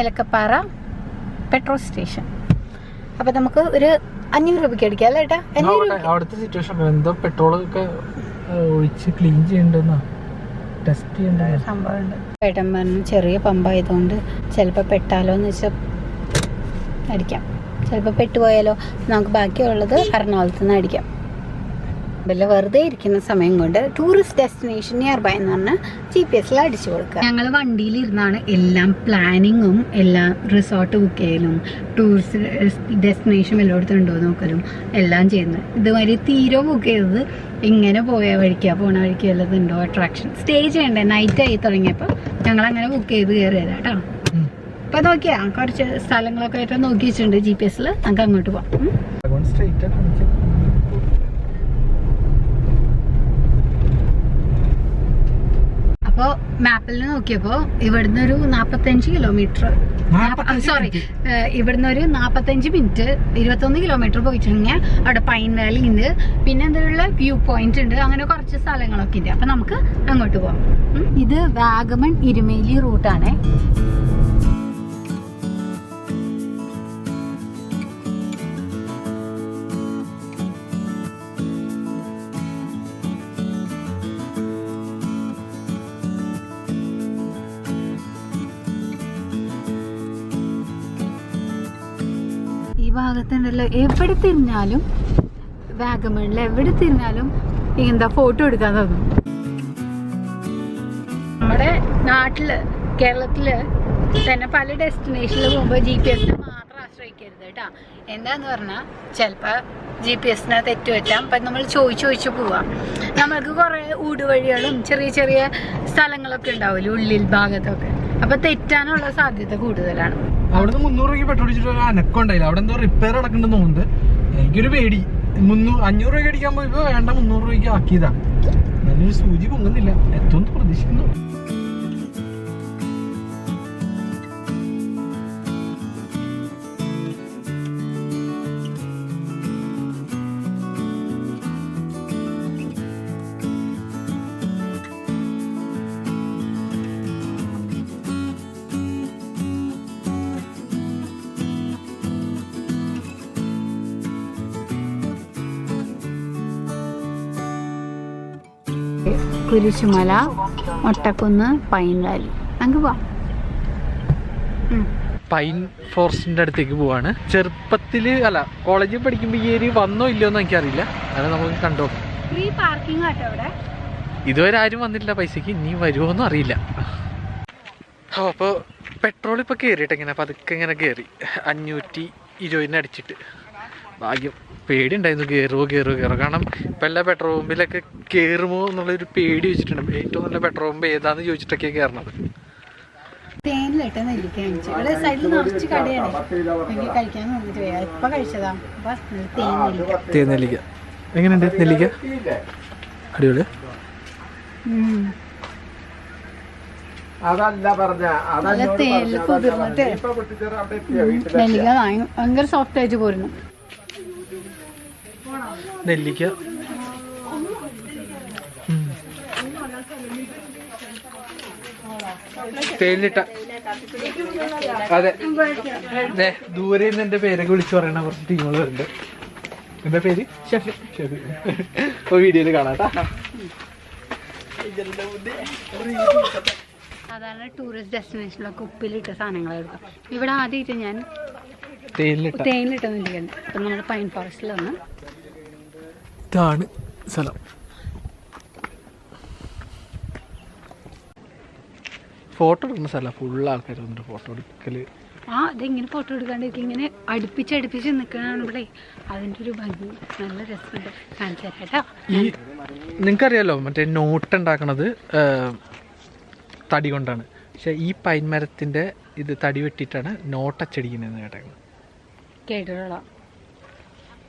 ഏലക്കപ്പാറ petrol station അപ്പൊ നമുക്ക് ഒരു അഞ്ഞൂറ് രൂപയ്ക്ക് അടിക്കാം അല്ലേ ഏട്ടാ? അവിടുത്തെ സിറ്റുവേഷൻ എന്തോ പെട്രോൾ ഒക്കെ ഒഴിച്ച് ക്ലീൻ ചെയ്യണ്ടെന്നാ. ടെസ്റ്റ് ചെയ്യണ്ട സംഭവമുണ്ട്. ഏട്ടൻ പറഞ്ഞു ചെറിയ പമ്പായതുകൊണ്ട് ചിലപ്പോൾ പെട്ടാലോ എന്ന് വെച്ചാൽ അടിക്കാം. ചിലപ്പോൾ പെട്ടുപോയാലോ. നമുക്ക് ബാക്കിയുള്ളത് എറണാകുളത്ത് നിന്ന് അടിക്കാം. വല്ല വെറുതെ ഇരിക്കുന്ന സമയം കൊണ്ട് ടൂറിസ്റ്റ് ഡെസ്റ്റിനേഷൻ നിയർ ബൈ എന്ന് പറഞ്ഞാൽ ജി പി എസിൽ അടിച്ചു കൊടുക്കുക. ഞങ്ങൾ വണ്ടിയിലിരുന്നാണ് എല്ലാം പ്ലാനിങ്ങും എല്ലാം റിസോർട്ട് ബുക്ക് ചെയ്യലും ടൂറിസ്റ്റ് ഡെസ്റ്റിനേഷൻ എല്ലായിടത്തും ഉണ്ടോ നോക്കലും എല്ലാം ചെയ്യുന്നത്. ഇതുവരെ തീരെ ബുക്ക് ചെയ്തത് ഇങ്ങനെ പോയ വഴിക്കാ പോണ വഴിക്ക് വല്ലതുണ്ടോ അട്രാക്ഷൻ സ്റ്റേ ചെയ്യണ്ടേ? നൈറ്റ് ആയി തുടങ്ങിയപ്പോൾ ഞങ്ങൾ അങ്ങനെ ബുക്ക് ചെയ്ത് കയറിയതാ കേട്ടോ. അപ്പൊ നോക്കിയാ കുറച്ച് സ്ഥലങ്ങളൊക്കെ ആയിട്ട് നോക്കി വെച്ചിട്ടുണ്ട് ജി പി എസിൽ നമുക്ക് അങ്ങോട്ട് പോവാം ഉം. സ്ട്രൈറ്റ് അപ്പോൾ മാപ്പിൽ നോക്കിയപ്പോ ഇവിടുന്ന് ഒരു നാൽപ്പത്തഞ്ച് കിലോമീറ്റർ സോറി ഇവിടുന്ന് ഒരു നാൽപ്പത്തഞ്ച് മിനിറ്റ് ഇരുപത്തൊന്ന് കിലോമീറ്റർ പോയിട്ടുണ്ടെങ്കിൽ അവിടെ പൈൻ വാലി ഉണ്ട് പിന്നെ എന്തെങ്കിലും വ്യൂ പോയിന്റ് ഉണ്ട് അങ്ങനെ കുറച്ച് സ്ഥലങ്ങളൊക്കെ ഉണ്ട് അപ്പം നമുക്ക് അങ്ങോട്ട് പോവാം. ഇത് വാഗമൺ ഇരുമേലി റൂട്ടാണേ ഈ ഭാഗത്തുണ്ടല്ലോ. എവിടെ തിരിഞ്ഞാലും വാഗമണിൽ എവിടെ തിരിഞ്ഞാലും എന്താ ഫോട്ടോ എടുക്കാൻ തോന്നും. നമ്മുടെ നാട്ടിൽ കേരളത്തിൽ തന്നെ പല ഡെസ്റ്റിനേഷനിൽ പോകുമ്പോൾ ജി പി എസിനെ മാത്രം ആശ്രയിക്കരുത് കേട്ടോ. എന്താന്ന് പറഞ്ഞാൽ ചിലപ്പോൾ ജി പി എസിനെ തെറ്റുപറ്റാം അപ്പം നമ്മൾ ചോദിച്ച് ചോദിച്ച് പോവാം. നമ്മൾക്ക് കുറേ ഊടുവഴികളും ചെറിയ ചെറിയ സ്ഥലങ്ങളൊക്കെ ഉണ്ടാവില്ല ഉള്ളിൽ ഭാഗത്തൊക്കെ. അപ്പം തെറ്റാനുള്ള സാധ്യത കൂടുതലാണ്. അവിടുന്ന് മുന്നൂറ് രൂപയ്ക്ക് പെട്രോൾ അടിച്ചിട്ട് ഒരു അവിടെ എന്തോ റിപ്പയർ നടക്കുന്നുണ്ടെന്ന് തോന്നുന്നുണ്ട്. എനിക്കൊരു പേടി. മുന്നൂറ് അഞ്ഞൂറ് രൂപയ്ക്ക് അടിക്കാൻ പോയപ്പോ വേണ്ട മുന്നൂറ് രൂപയ്ക്ക് ആക്കിയതാ. നല്ലൊരു സൂചി പൊങ്ങുന്നില്ല. എത്തുമെന്ന് പ്രതീക്ഷിക്കുന്നു. Kurisumala Ottakkunnu pine valley. അങ്ങ് പോവാം. പൈൻ ഫോറസ്റ്റിന്റെ അടുത്തേക്ക് പോവാണ്. ചെറുപ്പത്തിൽ അല്ല കോളേജിൽ പഠിക്കുമ്പോൾ ഈ ഏരിയ വന്നോ ഇല്ലയോ എന്ന് എനിക്കറിയില്ല. അങ്ങനെ നമുക്ക് കണ്ടോ ഇതുവരെ ആരും വന്നില്ല പൈസക്ക് ഇനി വരുമോ വരുമോന്നും അറിയില്ല. ഓ അപ്പോൾ പെട്രോൾ ഇപ്പോൾ കയറിയിട്ട് ഇങ്ങനെ പതുക്കെ ഇങ്ങനെ കയറി അഞ്ഞൂറ്റി ഇരുപതിന് അടിച്ചിട്ട്. ഭാഗ്യം. പേടിയുണ്ടായിരുന്നു കയറുമോ കയറുമോ കയറുമോ കാരണം ഇപ്പം എല്ലാ പെട്രോൾ പമ്പിലൊക്കെ കയറുമോ എന്നുള്ളൊരു പേടി വെച്ചിട്ടുണ്ട്. ഏറ്റവും നല്ല പെട്രോൾ പമ്പ് ഏതാന്ന് ചോദിച്ചിട്ടൊക്കെ കയറണത് തേനിലിട്ട് നെല്ലിക്ക കഴിച്ചു ഇവിടെ സൈഡിൽ നിറച്ച് കടയാണ്. എനിക്ക് കഴിക്കാൻ തോന്നിട്ട് പോയാ ഇപ്പൊ കഴിച്ചതാ. അപ്പൊ തേൻ നെല്ലിക്ക. തേ നെല്ലിക്ക. എങ്ങനെയുണ്ട് നെല്ലിക്ക? അടിപൊളി. ഉം. അതല്ല പറഞ്ഞ. നല്ല തേനിൽ കുതിർന്നിട്ട് നെല്ലിക്ക ഭയ- ഭയങ്കര സോഫ്റ്റ് ആയിട്ട് പോരുന്നു. നെല്ലിക്ക തേനിട്ട അതെ. ദൂരെ നിന്ന് എന്റെ പേരൊക്കെ വിളിച്ചു പറയണ കുറച്ച് ടീമുകൾ വരുന്നുണ്ട്. എന്താ പേര്? ഷെഫി. ഷെഫി. ഇപ്പൊ വീഡിയോയിൽ കാണാട്ടാ സാധാരണ ടൂറിസ്റ്റ് ഡെസ്റ്റിനേഷനിലൊക്കെ ഉപ്പിലിട്ട സാധനങ്ങൾ എടുക്കാം ഇവിടെ ആദ്യമായിട്ട് ഞാൻ തേയിലിട്ട തേനിലിട്ട നെല്ലിക്കുണ്ട് അപ്പം നമ്മൾ പൈൻ ഫോറസ്റ്റിൽ വന്ന് ഇതാണ് സ്ഥലം. ഫോട്ടോ എടുക്കുന്ന സ്ഥലം ഫുൾ ആൾക്കാർ വന്നിട്ട് ഫോട്ടോ എടുക്കൽ. ആ അതെങ്ങനെ ഫോട്ടോ എടുക്കാണ്ടിരിക്കും ഇങ്ങനെ അടുപ്പിച്ച് അടുപ്പിച്ച് നിൽക്കണതാണ് ഇവിടെ. അതിന്റെ ഒരു ഭംഗി നല്ല രസമുണ്ട്. കാണിച്ചു തരാം കേട്ടോ. ഈ നിങ്ങൾക്കറിയാലോ മറ്റേ നോട്ട് ഉണ്ടാക്കണത് തടി കൊണ്ടാണ്. പക്ഷെ ഈ പൈൻ മരത്തിന്റെ ഇത് തടി വെട്ടിയിട്ടാണ് നോട്ട് അച്ചടിക്കുന്നത് കേട്ടോ കേട്ടിട്ടുള്ള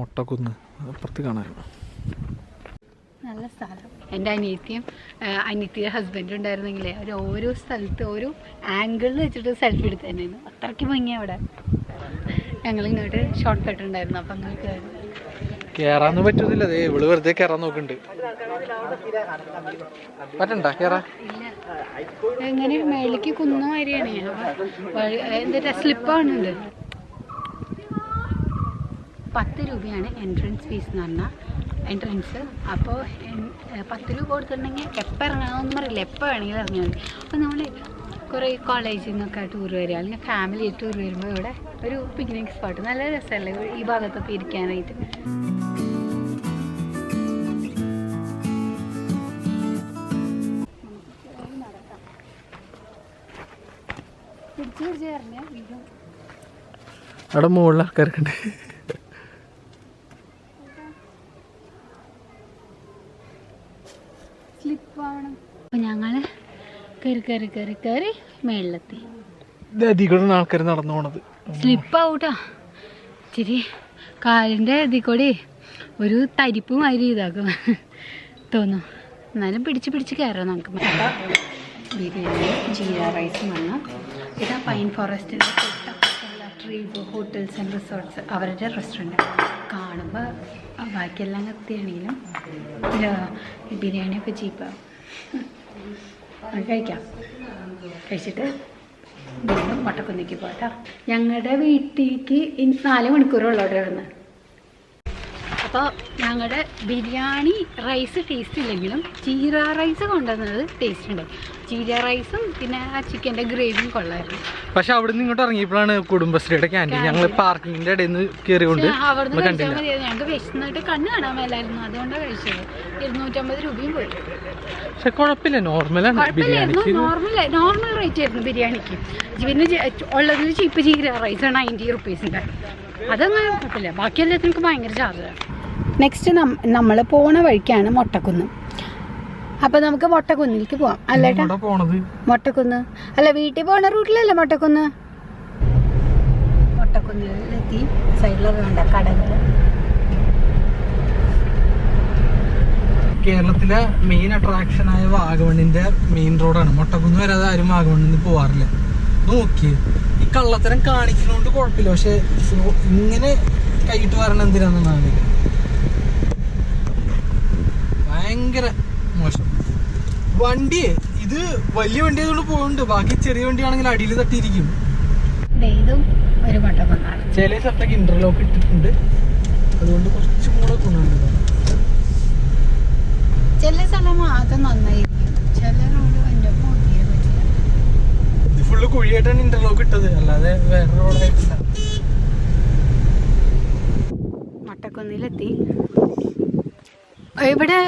മുട്ടക്കുന്ന് അപ്പുറത്ത് കാണാറുണ്ട്. നല്ല സ്ഥലം. എന്റെ അനിയത്തിയും അനിയത്തിയുടെ ഹസ്ബൻഡും ഉണ്ടായിരുന്നെങ്കിലേ അവർ ഓരോ സ്ഥലത്ത് ഓരോ ആംഗിളിൽ വെച്ചിട്ട് സെൽഫി എടുത്ത് തന്നെയായിരുന്നു അത്രയ്ക്ക് ഭംഗിയാണ് അവിടെ. ഞങ്ങൾ ഇങ്ങോട്ട് ഷോർട്ട് കട്ട് ഉണ്ടായിരുന്നു. അപ്പം അങ്ങോട്ട് കേറാന്ന് പറ്റുന്നില്ല ദേ ഇവൾ വെറുതെ കേറാൻ നോക്കുന്നുണ്ട്. പറ്റണ്ട? കേറാ. എങ്ങനെ? മേളിക്ക് കുന്നുമാരിയാണ് എന്താ സ്ലിപ്പാണുണ്ട് പത്ത് രൂപയാണ് എൻട്രൻസ് ഫീസ് എന്ന് പറഞ്ഞാൽ എൻട്രൻസ് അപ്പോൾ പത്ത് രൂപ കൊടുത്തിട്ടുണ്ടെങ്കിൽ എപ്പോൾ ഇറങ്ങണമെന്ന് പറയില്ല? എപ്പോൾ വേണമെങ്കിലും ഇറങ്ങിയാൽ മതി. അപ്പോൾ നമ്മൾ കുറേ കോളേജിൽ നിന്നൊക്കെ ടൂർ വരിക. അല്ലെങ്കിൽ ഫാമിലി ടൂർ വരുമ്പോൾ ഇവിടെ ഒരു പിക്നിക് സ്പോട്ട് നല്ല രസമല്ലേ? ഈ ഭാഗത്തൊക്കെ ഇരിക്കാനായിട്ട്. അവിടെ മുകളിൽ ആൾക്കാരൊക്കെ ഉണ്ട് സ്ലിപ്പാവണം അപ്പോൾ ഞങ്ങൾ കയറി കയറി കയറി കയറി മേളിലെത്തി. അതിൽ കൂടെ ആൾക്കാർ നടന്നു പോണത്. സ്ലിപ്പാവൂട്ടാ ഇച്ചിരി കാലിന്റെ ഇതിൽ കൂടി ഒരു തരിപ്പ് മാതിരി ഇതാക്കും. തോന്നും എന്നാലും പിടിച്ച് പിടിച്ച് കയറാം നമുക്ക്. ബിരിയാണി ജീര റൈസ് വന്നു ഇതാ പൈൻ ഫോറസ്റ്റിന്റെ തൊട്ടപ്പുറത്തുള്ള ഹോട്ടൽസ് ആൻഡ് റിസോർട്ട്സ് അവരുടെ റെസ്റ്റോറന്റ് കാണുമ്പോൾ ബാക്കിയെല്ലാം കത്തിയാണെങ്കിലും ബിരിയാണിയൊക്കെ ചീപ്പാവും നമുക്ക് കഴിക്കാം. കഴിച്ചിട്ട് വീണ്ടും മുട്ടക്കുന്നിക്ക് പോട്ടാ ഞങ്ങളുടെ വീട്ടിലേക്ക് നാല് മണിക്കൂറുള്ളൂ അവിടെ ഇവിടുന്ന് അപ്പോൾ ഞങ്ങളുടെ ബിരിയാണി റൈസ് ടേസ്റ്റ് ഇല്ലെങ്കിലും ചീര റൈസ് കൊണ്ടുവന്നത് ടേസ്റ്റ് ഉണ്ട്. ചീര റൈസും പിന്നെ ആ ചിക്കന്റെ ഗ്രേവിയും കൊള്ളായിരുന്നു. പക്ഷെ അവിടെ നിന്ന് ഇങ്ങോട്ട് ഇറങ്ങിയപ്പോഴാണ് കുടുംബശ്രീയുടെ ക്യാന്റീൻ ഞങ്ങൾ പാർക്കിങ്ങിന്റെ ഇടയിൽ നിന്ന് കയറിയോണ്ട് നമ്മൾ കഴിച്ചാൽ കണ്ടില്ല. മതിയായിരുന്നു. ഞങ്ങൾക്ക് വിശന്നിട്ട് കണ്ണ് കാണാൻ മേലായിരുന്നു. അതുകൊണ്ടാണ് കഴിച്ചത്. ഇരുന്നൂറ്റമ്പത് രൂപയും പോയി. പക്ഷെ കുഴപ്പമില്ല. നോർമലാണ് ബിരിയാണിക്ക്. നോർമൽ നോർമൽ റേറ്റ് ആയിരുന്നു ബിരിയാണിക്ക്. പിന്നെ ഉള്ളത് ചീപ്പ് ചീര റൈസ് നയന്റി റുപ്പീസിന്റെ അതങ്ങനെ കുഴപ്പമില്ല. ബാക്കി എല്ലാത്തിനും ഭയങ്കര ചാർജാണ് നെക്സ്റ്റ് നമ്മൾ പോണ വഴിക്കാണ് മൊട്ടക്കുന്ന്. അപ്പൊ നമുക്ക് മൊട്ടക്കുന്നിലേക്ക് പോവാം. അല്ലേട്ടാ മൊട്ടക്കുന്ന്. അല്ല വീട്ടിൽ പോണ റൂട്ടിലല്ലേ മൊട്ടക്കുന്ന്? മൊട്ടക്കുന്നിലെത്തി. സൈഡിലൊക്കെ കണ്ട കടകൾ കേരളത്തിലെ മെയിൻ അട്രാക്ഷൻ ആയ വാഗമണിന്റെ മെയിൻ റോഡാണ് മൊട്ടക്കുന്ന് വരാതെ ആരും വാഗമണ്ണിന്ന് പോവാറില്ല. നോക്കി ഈ കള്ളത്തരം കാണിക്കുന്നോണ്ട് കുഴപ്പമില്ല. പക്ഷെ ഇങ്ങനെ കൈയിട്ട് വരണം എന്തിനാണെന്നാണ് ഭയങ്കര മോശം. വണ്ടി ഇത് വലിയ വണ്ടി ആയതുകൊണ്ട് പോകുന്നുണ്ട് ബാക്കി ചെറിയ വണ്ടിയാണെങ്കിൽ അടിയിൽ തട്ടിയിരിക്കും. ചില സ്ഥലത്തൊക്കെ ഇന്റർലോക്ക് ഇട്ടിട്ടുണ്ട്. അതുകൊണ്ട് കുറച്ചും കൂടെ ഗുണമുണ്ട്. ചില സ്ഥലം മാത്രം നന്നായിരിക്കും. ചില റോഡ് എന്റെ ഇത് ഫുള്ള് കുഴിയായിട്ടാണ് ഇന്റർലോക്ക് ഇട്ടത്. അല്ലാതെ വേറെ റോഡായിട്ടില്ല മട്ടക്കുന്നിലെത്തി. ഇവിടെ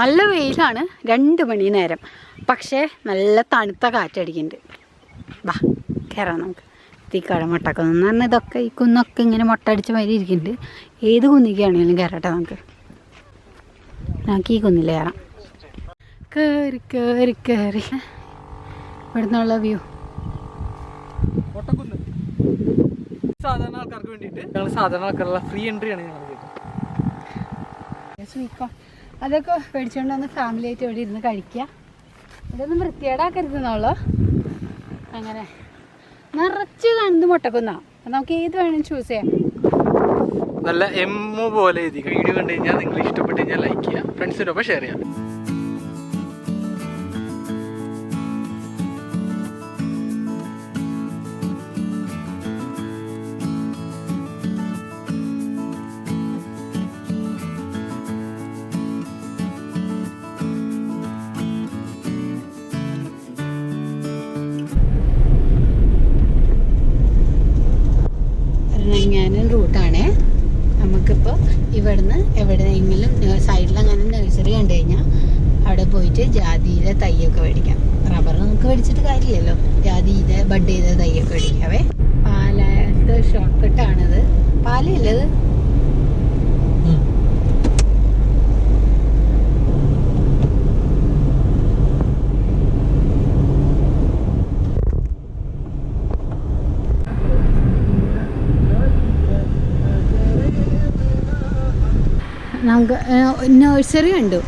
നല്ല വെയിലാണ് രണ്ട് മണി നേരം. പക്ഷേ നല്ല തണുത്ത കാറ്റടിക്കുന്നുണ്ട്. വാ കയറാം നമുക്ക്. തീക്കാട മുട്ടക്കുന്ന് എന്ന് പറഞ്ഞാൽ ഇതൊക്കെ ഈ കുന്നൊക്കെ ഇങ്ങനെ മുട്ടടിച്ച മാതിരി ഇരിക്കുന്നുണ്ട്. ഏത് കുന്നിക്കാണെങ്കിലും കയറട്ടെ നമുക്ക്. നമുക്ക് ഈ കുന്നിൽ കയറാം കയറി കയറി കയറി ഇവിടുന്നുള്ള വ്യൂ. സാധാരണ ആൾക്കാർക്ക് വേണ്ടിയിട്ട് ഞങ്ങൾ സാധാരണ ആൾക്കാരുള്ള ഫ്രീ എൻട്രി ആണ് ഞങ്ങൾ സ്വീക്കോ. അതൊക്കെ മേടിച്ചുകൊണ്ട് വന്ന് ഫാമിലി ആയിട്ട് ഇവിടെ ഇരുന്ന് കഴിക്കുക ഇതൊന്നും വൃത്തിയേടാക്കരുതെന്നുള്ളൂ അങ്ങനെ. നിറച്ച് കാണുന്നത് മുട്ടക്കുന്ന നമുക്ക് ഏത് വേണമെങ്കിലും ചൂസ് ചെയ്യാം. നല്ല എമ്മു പോലെ വീഡിയോ കണ്ടു കഴിഞ്ഞാൽ നിങ്ങൾ ഇഷ്ടപ്പെട്ട് കഴിഞ്ഞാൽ ലൈക്ക് ചെയ്യുക. ഫ്രണ്ട്സിനൊപ്പം ഷെയർ ചെയ്യാം എവിടെയെങ്കിലും സൈഡിലങ്ങനെ നഴ്സറി കണ്ടു കഴിഞ്ഞാൽ അവിടെ പോയിട്ട് ജാതിയിലെ തൈയൊക്കെ മേടിക്കാം. റബ്ബർ നമുക്ക് മേടിച്ചിട്ട് കാര്യമില്ലല്ലോ. ജാതിയിലെ ബഡ് ചെയ്ത തൈയൊക്കെ മേടിക്കാവേ. പാലത്ത് ഷോർട്ട് കട്ടാണിത് പാലല്ലത് നമുക്ക് നഴ്സറി കണ്ടു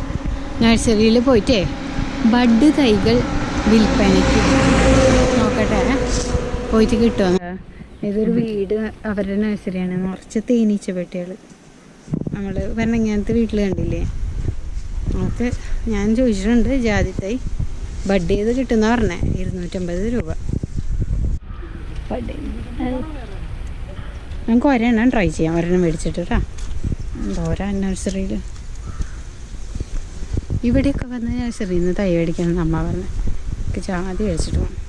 നഴ്സറിയിൽ പോയിട്ടേ ബഡ് തൈകൾ വിൽപ്പനയ്ക്ക് നോക്കട്ടെ. പോയിട്ട് കിട്ടുമോ ഇതൊരു വീട് അവരുടെ നഴ്സറിയാണ് കുറച്ച് തേനീച്ച പെട്ടികൾ നമ്മൾ വരണങ്ങാനത്തെ വീട്ടിൽ കണ്ടില്ലേ? നമുക്ക് ഞാൻ ചോദിച്ചിട്ടുണ്ട് ജാതി തൈ ബഡ് ചെയ്ത് കിട്ടുന്ന പറഞ്ഞേ. ഇരുന്നൂറ്റമ്പത് രൂപ. ബഡ് ചെയ്ത്. ഒരെണ്ണം ട്രൈ ചെയ്യാം. ഒരെണ്ണം മേടിച്ചിട്ട് കേട്ടോ. എന്തോരാ നഴ്സറിയിൽ ഇവിടെയൊക്കെ വന്ന് നഴ്സറിയിൽ നിന്ന് തൈ മേടിക്കണം അമ്മ പറഞ്ഞു. എനിക്ക് ജാതി മേടിച്ചിട്ട് പോകണം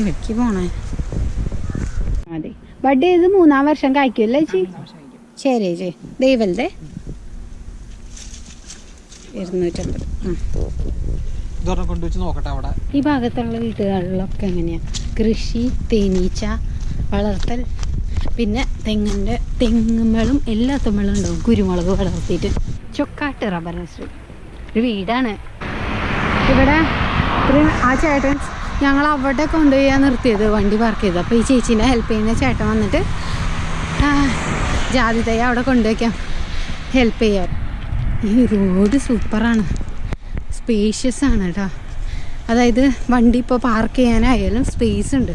ഇടയ്ക്ക് പോണേ? അതെ ബഡ് ഇത് മൂന്നാം വർഷം കായ്ക്കുമല്ലേ ചേച്ചി? ശരി ചേച്ചി. ദൈവല്ലേ? ഇരുന്നൂറ്റമ്പത്. ഉം. ഈ ഭാഗത്തുള്ള വീട്ടുകളിലൊക്കെ എങ്ങനെയാണ് കൃഷി തേനീച്ച വളർത്തൽ പിന്നെ തെങ്ങിന്റെ തെങ്ങുമ്പളും എല്ലാ തുമ്പളും ഉണ്ടാവും. കുരുമുളക് വളർത്തിയിട്ട്. ചൊക്കാട്ട് റബ്ബർ നഴ്സറി. ഒരു വീടാണ്. ഇവിടെ ആ ചേട്ടൻ ഞങ്ങൾ അവിടെ കൊണ്ടുപോയാൽ നിർത്തിയത് വണ്ടി പാർക്ക് ചെയ്തത്. അപ്പോൾ ഈ ചേച്ചീനെ ഹെൽപ്പ് ചെയ്യുന്ന ചേട്ടൻ വന്നിട്ട് ജാതിതയെ അവിടെ കൊണ്ടുവയ്ക്കാം ഹെൽപ്പ് ചെയ്യാൻ. ഈ റോഡ് സൂപ്പറാണ് സ്പേഷ്യസ് ആണ് കേട്ടോ. അതായത് വണ്ടി ഇപ്പോൾ പാർക്ക് ചെയ്യാനായാലും സ്പേസ് ഉണ്ട്.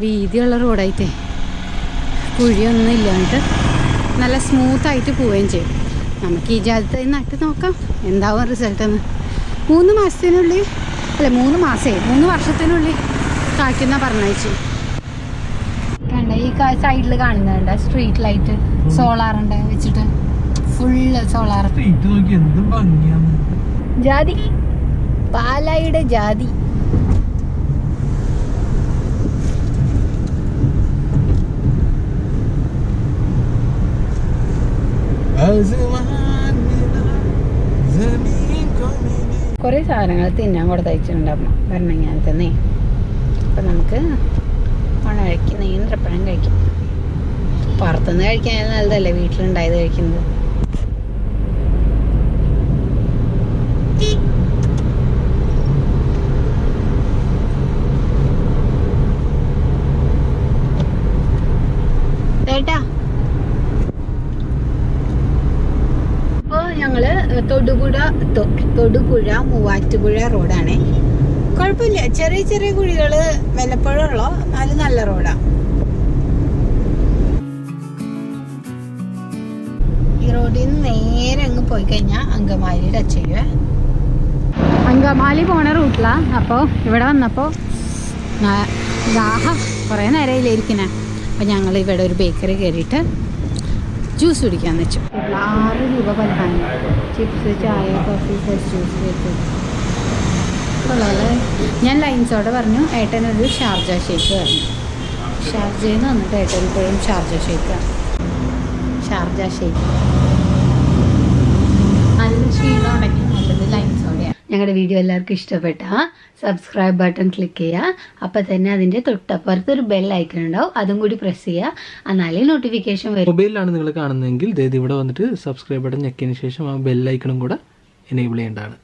വീതിയുള്ള റോഡായിട്ടേ കുഴിയൊന്നും ഇല്ലാണ്ട് നല്ല സ്മൂത്തായിട്ട് പോവുകയും ചെയ്യും. നമുക്ക് ഈ ജാലത്ത് നട്ട് നോക്കാം. എന്താവും റിസൾട്ട് എന്ന്. മൂന്ന് മാസത്തിനുള്ളിൽ അല്ല മൂന്ന് മാസേ മൂന്ന് വർഷത്തിനുള്ളിൽ കാക്കുന്ന പറഞ്ഞയച്ചു. കണ്ട ഈ സൈഡിൽ കാണുന്നുണ്ട്. സ്ട്രീറ്റ് ലൈറ്റ് സോളാറുണ്ട് വെച്ചിട്ട്. ഫുള്ള് സോളാർ എന്ത് ഭംഗിയാണ്. ജാതി. പാലായുടെ ജാതി. കുറേ സാധനങ്ങൾ തിന്നാൻ കൊടുത്തയച്ചിട്ടുണ്ട് അമ്മ ഞാൻ തന്നെ അപ്പം നമുക്ക് ഉണഴക്കി നീന്തപ്പഴം കഴിക്കാം. പുറത്തുനിന്ന് കഴിക്കാൻ നല്ലതല്ലേ വീട്ടിലുണ്ടായത് കഴിക്കുന്നത് ഏട്ടാ ഇപ്പോൾ ഞങ്ങൾ തൊടുപുഴ മൂവാറ്റുപുഴ റോഡാണ്. കുഴപ്പമില്ല. ചെറിയ ചെറിയ കുഴികൾ വല്ലപ്പോഴുള്ളോ. അത് നല്ല റോഡാണ് ഈ റോഡിൽ നിന്ന് നേരെ അങ്ങ് പോയി കഴിഞ്ഞാൽ അങ്കമാലി ടച്ച് അങ്കമാലി പോണ റൂട്ടിലാ. അപ്പോൾ ഇവിടെ വന്നപ്പോൾ ദാഹം കുറേ നേരം ഇരിക്കണേ അപ്പോൾ ഞങ്ങൾ ഇവിടെ ഒരു ബേക്കറി കയറിയിട്ട് ജ്യൂസ് കുടിക്കാൻ വെച്ചു. ആറ് രൂപ പലഹാരം. ചിപ്സ് ചായ കോഫി ഫ്രഷ് ജ്യൂസ് ഞാൻ ലൈൻസോടെ പറഞ്ഞു ഏട്ടനൊരു ഷാർജ ഷേക്ക് പറഞ്ഞു. ഷാർജയിൽ നിന്ന് വന്നിട്ട് ഏട്ടൻ ഇപ്പോഴും ഷാർജ ഷേക്കാണ് ഷാർജ ഷേക്ക്. നല്ല ക്ഷീണം ലൈൻസോടെയാണ് ഞങ്ങളുടെ വീഡിയോ എല്ലാവർക്കും ഇഷ്ടപ്പെട്ട സബ്സ്ക്രൈബ് ബട്ടൺ ക്ലിക്ക് ചെയ്യുക അപ്പം തന്നെ അതിന്റെ തൊട്ടപ്പുറത്ത് ഒരു ബെൽ ഐക്കൺ ഉണ്ടാവും അതും കൂടി പ്രസ് ചെയ്യുക എന്നാലേ നോട്ടിഫിക്കേഷൻ വരും. മൊബൈലിലാണ് നിങ്ങൾ കാണുന്നതെങ്കിൽ ഇവിടെ വന്നിട്ട് സബ്സ്ക്രൈബ് ബട്ടൺ ഞെക്കിയതിന് ശേഷം ആ ബെല്ലൈക്കണും കൂടെ എനേബിൾ ചെയ്യേണ്ടതാണ്.